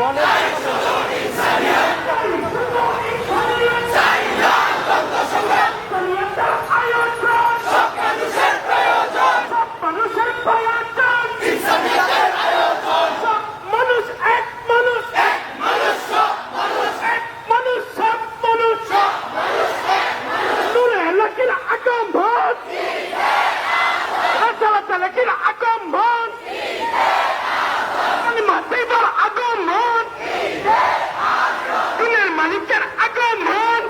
মনে মালিক কার আগমন।